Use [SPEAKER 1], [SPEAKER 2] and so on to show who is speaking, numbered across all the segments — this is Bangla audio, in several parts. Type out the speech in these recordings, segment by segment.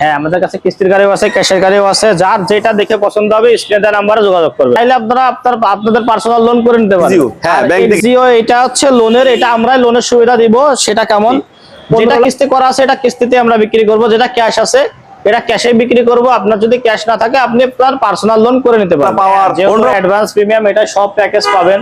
[SPEAKER 1] হ্যাঁ আমাদের কাছে কিস্তির গাড়িও আছে ক্যাশের গাড়িও আছে। যার যেটা দেখে পছন্দ হবে স্ক্রিনে নাম্বারে যোগাযোগ করবে। তাইলে আপনারা আপনার আপনাদের পার্সোনাল লোন করে নিতে পারেন।
[SPEAKER 2] হ্যাঁ,
[SPEAKER 1] এক্সিও এটা হচ্ছে লোনের এটা আমরাই লোনের সুবিধা দিব। সেটা কেমন? যেটা কিস্তি করা আছে এটা কিস্তিতে আমরা বিক্রি করব। যেটা ক্যাশ আছে এটা ক্যাশে বিক্রি করব। আপনার যদি ক্যাশ না থাকে আপনি আপনার পার্সোনাল লোন করে নিতে পারেন। অ্যাডভান্স প্রিমিয়াম এটা সব প্যাকেজ পাবেন।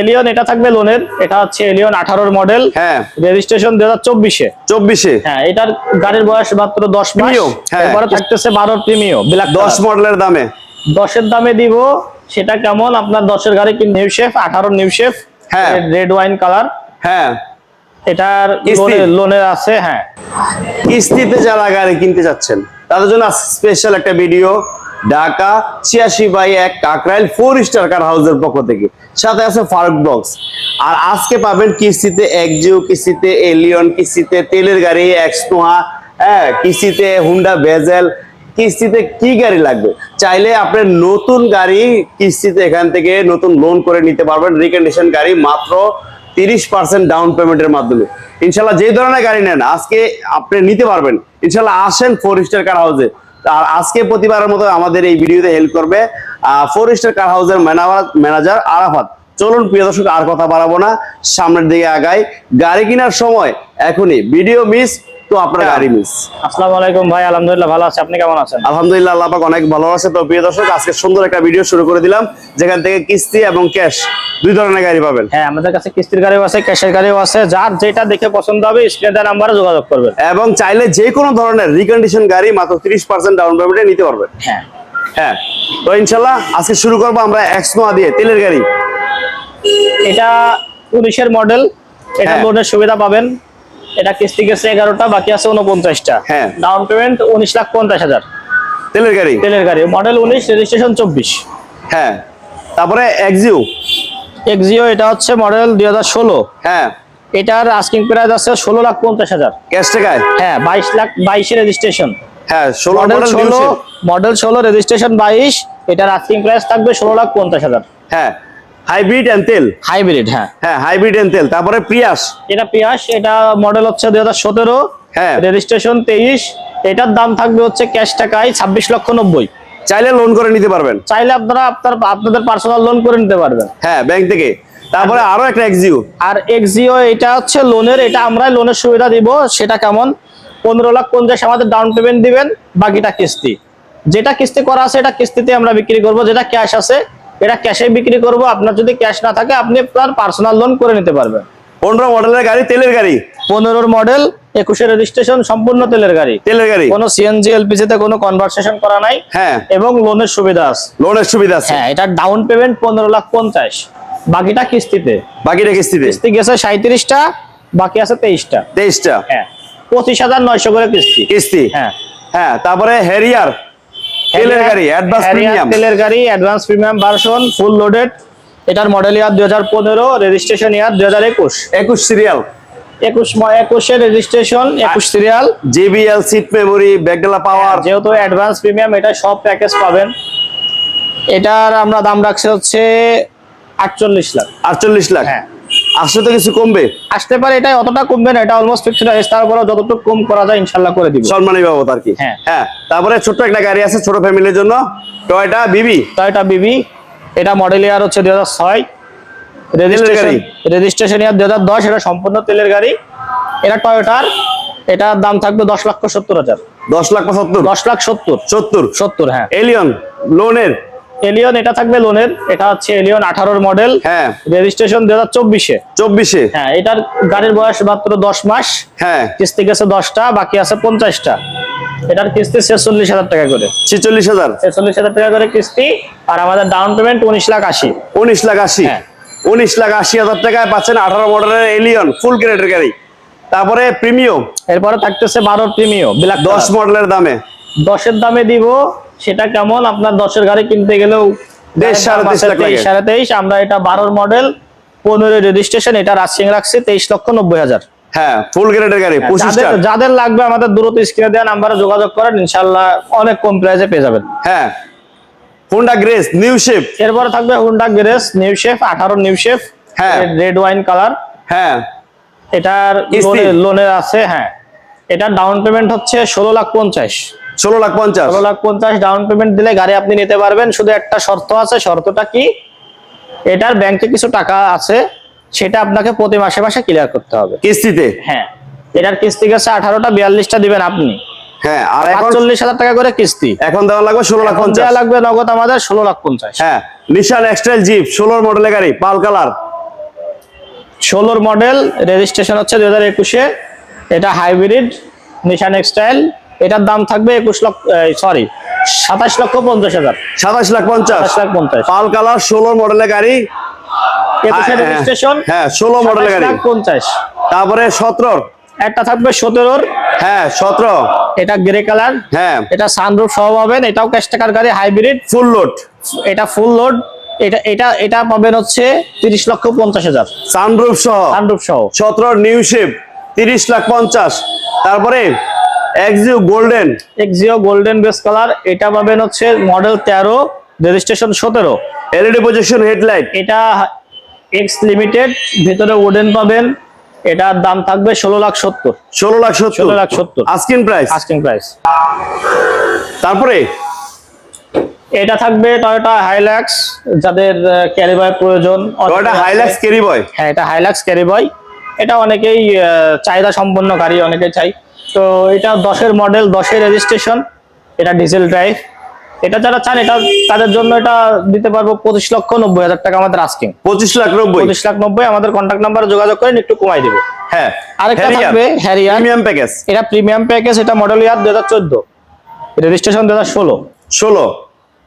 [SPEAKER 1] এলিয়ন এটা থাকবে লোনের এটা হচ্ছে এলিয়ন আঠারোর মডেল
[SPEAKER 2] হ্যাঁ।
[SPEAKER 1] রেজিস্ট্রেশন দুই হাজার চব্বিশে।
[SPEAKER 2] চব্বিশে।
[SPEAKER 1] হ্যাঁ এটার গাড়ির বয়স মাত্র দশ মাস।
[SPEAKER 2] হ্যাঁ।
[SPEAKER 1] এরপরে থাকতেছে বারো প্রিমিও ব্ল্যাক
[SPEAKER 2] দশ মডেলের দামে।
[SPEAKER 1] দশের দামে দিব সেটা কেমন? আপনার দশের গাড়ি কি নিউ শেফ আঠারো নিউ শেফ
[SPEAKER 2] হ্যাঁ।
[SPEAKER 1] রেড ওয়াইন কালার
[SPEAKER 2] হ্যাঁ।
[SPEAKER 1] এটার লোনের লোনের আছে হ্যাঁ।
[SPEAKER 2] কিস্তিতে যারা গাড়ি কিনতে যাচ্ছেন তাদের জন্য স্পেশাল একটা ভিডিও ঢাকা ছিয়াশি বাই এক কাকরাইল ফোর স্টার কার হাউসের পক্ষ থেকে। সাথে আছে ফার্ক বক্স। আর আজকে পাবেন কিস্তিতে একজিও কিস্তিতে এলিয়ন, কিস্তিতে তেলের গাড়ি এক্সনোহা হ্যাঁ কিস্তিতে হুন্ডা বেজেল কিস্তিতে কি গাড়ি লাগবে? চাইলে আপনার নতুন গাড়ি কিস্তিতে এখান থেকে নতুন লোন করে নিতে পারবেন। রিকন্ডিশন গাড়ি মাত্র তিরিশ পার্সেন্ট ডাউন পেমেন্টের মাধ্যমে। ইনশাল্লাহ যে ধরনের গাড়ি নেন, আজকে আপনি নিতে পারবেন। ইনশাল্লাহ আসেন ফোর স্টার কার হাউসে আর আজকে প্রতিবারের মতো আমাদের এই ভিডিওতে হেল্প করবে ফোর স্টার কার হাউসের ম্যানেজার আরাফাত। চলুন প্রিয় দর্শক, আর কথা বাড়াবো না। সামনের দিকে আগাই। গাড়ি কেনার সময় এখনই। ভিডিও মিস তো আপনার গাড়ি মিস
[SPEAKER 1] আসসালামু আলাইকুম ভাই আলহামদুলিল্লাহ ভালো আছে। আপনি কেমন আছেন?
[SPEAKER 2] আলহামদুলিল্লাহ আল্লাহ পাক অনেক ভালো আছে। তো প্রিয় দর্শক আজকে সুন্দর একটা ভিডিও শুরু করে দিলাম যেখান থেকে কিস্তি এবং ক্যাশ দুই ধরনের গাড়ি পাবেন।
[SPEAKER 1] হ্যাঁ আমাদের কাছে কিস্তির গাড়িও আছে ক্যাশের গাড়িও আছে। যার যেটা দেখে পছন্দ হবে স্ক্রিনে নাম্বারে যোগাযোগ করবেন।
[SPEAKER 2] এবং চাইলে যে কোনো ধরনের রিকন্ডিশন গাড়ি মাত্র তিরিশ পার্সেন্ট ডাউন পেমেন্টে নিতে পারবেন।
[SPEAKER 1] হ্যাঁ।
[SPEAKER 2] হ্যাঁ তো ইনশাল্লাহ আজকে শুরু করব আমরা এক্সনোয়া দিয়ে তেলের গাড়ি।
[SPEAKER 1] এটা উনিশের মডেল এটা
[SPEAKER 2] হ্যাঁ।
[SPEAKER 1] লোনের সুবিধা পাবেন। এটা কিস্তি গেছে এগারোটা বাকি আছে উনপঞ্চাশটা
[SPEAKER 2] হ্যাঁ।
[SPEAKER 1] ডাউন পেমেন্ট উনিশ লাখ পঞ্চাশ হাজার।
[SPEAKER 2] তেলের গাড়ি?
[SPEAKER 1] তেলের গাড়ি মডেল উনিশ রেজিস্ট্রেশন চব্বিশ।
[SPEAKER 2] হ্যাঁ। তারপরে এক্সিউ
[SPEAKER 1] এক্সিও এটা হচ্ছে মডেল দুই হাজার ষোলো।
[SPEAKER 2] হ্যাঁ।
[SPEAKER 1] এটার আস্কিং প্রাইস আছে ষোলো লাখ পঞ্চাশ হাজার।
[SPEAKER 2] ক্যাশ টাকায়?
[SPEAKER 1] হ্যাঁ বাইশ লাখ বাইশে রেজিস্ট্রেশন
[SPEAKER 2] হ্যাঁ ষোলো
[SPEAKER 1] মডেল
[SPEAKER 2] মডেল
[SPEAKER 1] ষোলো মডেল ষোলো রেজিস্ট্রেশন বাইশ এটার আস্কিং প্রাইস থাকবে ষোলো লাখ পঞ্চাশ হাজার।
[SPEAKER 2] হ্যাঁ। হাইব্রিড এন্ড তেল?
[SPEAKER 1] হাইব্রিড হ্যাঁ।
[SPEAKER 2] হ্যাঁ হাইব্রিড এন্ড তেল। তারপরে প্রিয়াস
[SPEAKER 1] এটা পিয়াস এটা মডেল হচ্ছে দুই হাজার সতেরো।
[SPEAKER 2] হ্যাঁ।
[SPEAKER 1] রেজিস্ট্রেশন তেইশ। এটার দাম থাকবে হচ্ছে ক্যাশ টাকায় ছাব্বিশ লক্ষ নব্বই।
[SPEAKER 2] চাইলে লোন করে নিতে পারবেন।
[SPEAKER 1] চাইলে আপনারা আপনার আপনাদের পার্সোনাল লোন করে নিতে পারবেন।
[SPEAKER 2] হ্যাঁ ব্যাংক থেকে। তারপরে আরও একটা এক্সিউ
[SPEAKER 1] আর এক্সিও এটা হচ্ছে লোনের এটা আমরাই লোনের সুবিধা দিব। সেটা কেমন? পনেরো লাখ পঞ্চাশ আমাদের ডাউন পেমেন্ট দিবেন বাকিটা কিস্তি। যেটা কিস্তি করা আছে এটা কিস্তিতে আমরা বিক্রি করব। যেটা ক্যাশ আছে এটা ক্যাশে বিক্রি করব আপনার যদি ক্যাশ না থাকে আপনি আপনার পার্সোনাল লোন করে নিতে পারবেন।
[SPEAKER 2] পনেরো মডেলের গাড়ি তেলের গাড়ি?
[SPEAKER 1] পনেরোর মডেল একুশের রেজিস্ট্রেশন সম্পূর্ণ তেলের গাড়ি।
[SPEAKER 2] তেলের গাড়ি?
[SPEAKER 1] কোনো সিএনজি এলপিজি তে কোনো কনভারসেশন করা নাই।
[SPEAKER 2] হ্যাঁ।
[SPEAKER 1] এবং লোনের সুবিধা আছে।
[SPEAKER 2] লোনের সুবিধা আছে?
[SPEAKER 1] হ্যাঁ এটা ডাউন পেমেন্ট পনেরো লাখ পঞ্চাশ। বাকিটা কিস্তিতে।
[SPEAKER 2] বাকিটা কিস্তিতে?
[SPEAKER 1] কিস্তি গেছে সাঁত্রিশটা বাকি আছে তেইশটা।
[SPEAKER 2] তেইশটা?
[SPEAKER 1] হ্যাঁ পঁচিশ হাজার নয়শো করে কিস্তি।
[SPEAKER 2] কিস্তি?
[SPEAKER 1] হ্যাঁ।
[SPEAKER 2] হ্যাঁ তারপরে হেরিয়ার তেলের গাড়ি অ্যাডভান্স প্রিমিয়াম
[SPEAKER 1] তেলের গাড়ি advance premium version full loaded এটার মডেল ইয়ার দুই হাজার পনেরো রেজিস্ট্রেশন ইয়ার দুই হাজার একুশ।
[SPEAKER 2] একুশ সিরিয়াল
[SPEAKER 1] একুশ ম- একুশে রেজিস্ট্রেশন একুশ সিরিয়াল
[SPEAKER 2] জিবিএল সিট মেমোরি ব্যাকডালা পাওয়ার
[SPEAKER 1] যেহেতু অ্যাডভান্স প্রিমিয়াম এটা সব প্যাকেজ পাবেন। এটার আমরা দাম রাখছি হচ্ছে আটচল্লিশ লাখ।
[SPEAKER 2] আটচল্লিশ লাখ।
[SPEAKER 1] হ্যাঁ।
[SPEAKER 2] আসলে তো কিছু কমবে।
[SPEAKER 1] আসতে পারে এটা অতটা কমবে না এটা অলমোস্ট ফিক্সড প্রাইস তারপরে যতটুকু কম করা যায় ইনশাল্লাহ করে দিব।
[SPEAKER 2] সম্মানী বাবদ আর কি?
[SPEAKER 1] হ্যাঁ।
[SPEAKER 2] হ্যাঁ তারপরে ছোট্ট একটা গাড়ি আছে ছোট ফ্যামিলির জন্য টয়টা বিবি
[SPEAKER 1] টয়টা বিবি এটা মডেল ইয়ার হচ্ছে দুই হাজার ছয়। রেজিস্ট্রেশন
[SPEAKER 2] গাড়ি?
[SPEAKER 1] রেজিস্ট্রেশন ইয়ার দুই হাজার দশ এটা সম্পূর্ণ তেলের গাড়ি। এটা টয়োটার এটার দাম থাকবে দশ লক্ষ সত্তর হাজার।
[SPEAKER 2] দশ লাখ পঁচাত্তর
[SPEAKER 1] দশ লাখ সত্তর।
[SPEAKER 2] সত্তর?
[SPEAKER 1] সত্তর হ্যাঁ।
[SPEAKER 2] এলিয়ন লোনের
[SPEAKER 1] এলিয়ন এটা থাকবে লোনের এটা হচ্ছে এলিয়ন আঠারোর মডেল
[SPEAKER 2] হ্যাঁ।
[SPEAKER 1] রেজিস্ট্রেশন দু হাজার চব্বিশে।
[SPEAKER 2] চব্বিশে।
[SPEAKER 1] হ্যাঁ এটার গাড়ির বয়স মাত্র দশ মাস।
[SPEAKER 2] হ্যাঁ।
[SPEAKER 1] কিস্তি গেছে দশটা বাকি আছে পঞ্চাশটা। এটার কিস্তি ছেচল্লিশ হাজার টাকা করে।
[SPEAKER 2] ছেচল্লিশ হাজার।
[SPEAKER 1] ছেচল্লিশ হাজার টাকা করে কিস্তি। আর আমাদের ডাউন পেমেন্ট উনিশ লাখ আশি।
[SPEAKER 2] উনিশ লাখ আশি।
[SPEAKER 1] হ্যাঁ।
[SPEAKER 2] উনিশ লাখ আশি হাজার টাকায় পাচ্ছেন আঠারো মডেলের এলিয়ন ফুল গ্রেডের গাড়ি। তারপরে প্রিমিয়ম
[SPEAKER 1] এরপরে থাকতেছে বারো প্রিমিও ব্ল্যাক
[SPEAKER 2] দশ মডেলের দামে।
[SPEAKER 1] দশের দামে দিব সেটা কেমন? আপনার দশের গাড়ি কিনতে গেলেও
[SPEAKER 2] সাড়ে তেইশ
[SPEAKER 1] আমরা এটা বারোর মডেল পনেরো রেজিস্ট্রেশন এটা রাশিং রাখছি তেইশ লক্ষ নব্বই হাজার।
[SPEAKER 2] হ্যাঁ ফুল গ্রেডের গাড়ি
[SPEAKER 1] যাদের লাগবে আমাদের দ্রুত স্ক্রিনে দেওয়া নাম্বারে যোগাযোগ করেন ইনশাল্লাহ অনেক কম প্রাইসে পেয়ে যাবেন।
[SPEAKER 2] হ্যাঁ হোন্ডা গ্রেস নিউ শেপ
[SPEAKER 1] এরপরে থাকবে হুন্ডা গ্রেস নিউ শেফ আঠারো নিউ
[SPEAKER 2] হ্যাঁ।
[SPEAKER 1] রেড ওয়াইন কালার
[SPEAKER 2] হ্যাঁ।
[SPEAKER 1] এটার লোনের আছে হ্যাঁ। এটা ডাউন পেমেন্ট হচ্ছে ষোলো লাখ পঞ্চাশ।
[SPEAKER 2] ষোলো লাখ পঞ্চাশ।
[SPEAKER 1] ষোলো লাখ পঞ্চাশ ডাউন পেমেন্ট দিলে গাড়ি আপনি নিতে পারবেন। শুধু একটা শর্ত আছে শর্তটা কি? এটার ব্যাংকে কিছু টাকা আছে সেটা আপনাকে প্রতি মাসে মাসে ক্লিয়ার করতে হবে।
[SPEAKER 2] কিস্তিতে?
[SPEAKER 1] হ্যাঁ। এটার কিস্তি গেছে আঠারোটা বিয়াল্লিশটা দিবেন আপনি।
[SPEAKER 2] হ্যাঁ আর এখন
[SPEAKER 1] হাজার টাকা করে কিস্তি।
[SPEAKER 2] এখন দেওয়া লাগবে ষোলো লাখ পঞ্চাশ।
[SPEAKER 1] লাগবে নগদ আমাদের ষোলো লাখ পঞ্চাশ।
[SPEAKER 2] হ্যাঁ নিশান জিপ ষোলোর মডেলের গাড়ি পাল কালার।
[SPEAKER 1] ষোলোর মডেল রেজিস্ট্রেশন হচ্ছে দুই হাজার একুশে। এটা হাইব্রিড নিশান এক্সটাইল এটার দাম থাকবে একুশ লক্ষ সরি সাতাশ লক্ষ পঞ্চাশ হাজার।
[SPEAKER 2] সাতাশ লাখ পঞ্চাশ।
[SPEAKER 1] লাখ পঞ্চাশ।
[SPEAKER 2] পাল কালার ষোলো মডেলের গাড়ি। হ্যাঁ,
[SPEAKER 1] রেজিস্ট্রেশন
[SPEAKER 2] হ্যাঁ, 16 মডেলের গাড়ি।
[SPEAKER 1] পঞ্চাশ।
[SPEAKER 2] তারপরে সতেরোর।
[SPEAKER 1] একটা থাকবে সতেরোর।
[SPEAKER 2] হ্যাঁ সতেরো।
[SPEAKER 1] এটা গ্রে কালার
[SPEAKER 2] হ্যাঁ।
[SPEAKER 1] এটা সানরুফ সহ পাবেন। এটাও ক্যাশ টাকার গাড়ি হাইব্রিড
[SPEAKER 2] ফুল লোড
[SPEAKER 1] এটা ফুল লোড এটা এটা এটা পাবেন হচ্ছে তিরিশ লক্ষ পঞ্চাশ হাজার।
[SPEAKER 2] সানরুফ সহ।
[SPEAKER 1] সানরুফ সহ।
[SPEAKER 2] সতেরোর নিউ শেপ তিরিশ লাখ পঞ্চাশ। তারপরে Axio golden
[SPEAKER 1] Axio golden base colour এটা পাবেন হচ্ছে মডেল তেরো রেজিস্ট্রেশন সতেরো।
[SPEAKER 2] এলইডি প্রজেকশন হেডলাইট
[SPEAKER 1] এটা এক্স লিমিটেড ভিতরে উডেন পাবেন এটার দাম থাকবে ষোলো লাখ সত্তর।
[SPEAKER 2] ষোলো লাখ সত্তর।
[SPEAKER 1] ষোলো লাখ সত্তর।
[SPEAKER 2] আস্কিন প্রাইস
[SPEAKER 1] আস্কিং প্রাইস
[SPEAKER 2] তারপরে?
[SPEAKER 1] এটা থাকবে টয়োটা হাইল্যাক্স যাদের ক্যারিবয় প্রয়োজন।
[SPEAKER 2] টয়োটা হাইলাক্স ক্যারি বয়
[SPEAKER 1] হ্যাঁ এটা হাইলাক্স ক্যারিবয় এটা অনেকেই চাহিদা সম্পন্ন গাড়ি অনেকেই চাই। তো এটা দশের মডেল দশের রেজিস্ট্রেশন এটা ডিজেল ড্রাইভ এটা যারা চান এটা তাদের জন্য এটা দিতে পারব পঁচিশ লক্ষ নব্বই হাজার টাকা আমাদের আস্কিং
[SPEAKER 2] পঁচিশ লাখ নব্বই।
[SPEAKER 1] পঁচিশ লাখ নব্বই আমাদের কন্ট্যাক্ট নাম্বারে যোগাযোগ করেন একটু কমাই দেবো।
[SPEAKER 2] হ্যাঁ
[SPEAKER 1] আরেকটা থাকবে হ্যারিয়ার
[SPEAKER 2] প্রিমিয়াম প্যাকেজ
[SPEAKER 1] এটা প্রিমিয়াম প্যাকেজ এটা মডেল ইয়ার দু হাজার চোদ্দ। রেজিস্ট্রেশন দু হাজার ষোলো।
[SPEAKER 2] ষোলো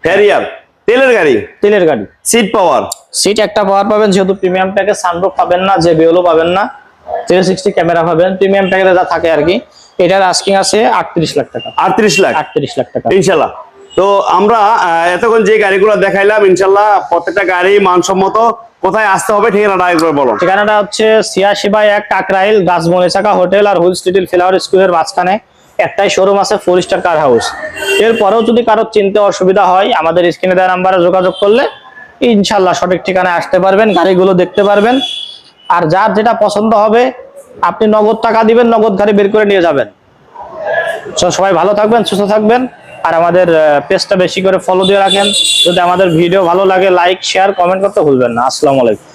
[SPEAKER 2] হ্যারিয়ার তেলের গাড়ি?
[SPEAKER 1] তেলের গাড়ি।
[SPEAKER 2] সিট পাওয়ার
[SPEAKER 1] সিট একটা পাওয়ার পাবেন যেহেতু প্রিমিয়াম প্যাকেজ সানরুফ পাবেন না যে বেলও পাবেন না থ্রি সিক্সটি ক্যামেরা পাবেন প্রিমিয়াম প্যাকেজে যা থাকে আর কি। এটার আস্কিং আছে আটত্রিশ লাখ টাকা।
[SPEAKER 2] আটত্রিশ লাখ?
[SPEAKER 1] আটত্রিশ লাখ টাকা।
[SPEAKER 2] ইনশাল্লাহ। তো আমরা এতক্ষণ যে গাড়িগুলো দেখাইলাম ইনশাল্লাহ প্রত্যেকটা গাড়ি মানসম্মত কোথায় আসতে হবে ঠিকানাটা একবার বলো
[SPEAKER 1] ঠিকানাটা হচ্ছে ছিয়াশি বাই এক কাকরাইল গাছমনিচাকা হোটেল আর হুইলস লিটিল ফ্লাওয়ার স্কুলের মাঝখানে। একটাই শোরুম আছে ফোর স্টার কার হাউস এরপরেও যদি কারও চিনতে অসুবিধা হয়, আমাদের স্ক্রিনে দেওয়া নাম্বারে যোগাযোগ করলে ইনশাল্লাহ সঠিক ঠিকানায় আসতে পারবেন, গাড়িগুলো দেখতে পারবেন। আর যার যেটা পছন্দ হবে, আপনি নগদ টাকা দিবেন, নগদ গাড়ি বের করে নিয়ে যাবেন। তো সবাই ভালো থাকবেন, সুস্থ থাকবেন। আর আমাদের পেজটা বেশি করে ফলো দিয়ে রাখেন। যদি আমাদের ভিডিও ভালো লাগে লাইক শেয়ার কমেন্ট করতে ভুলবেন না। আসসালামু আলাইকুম।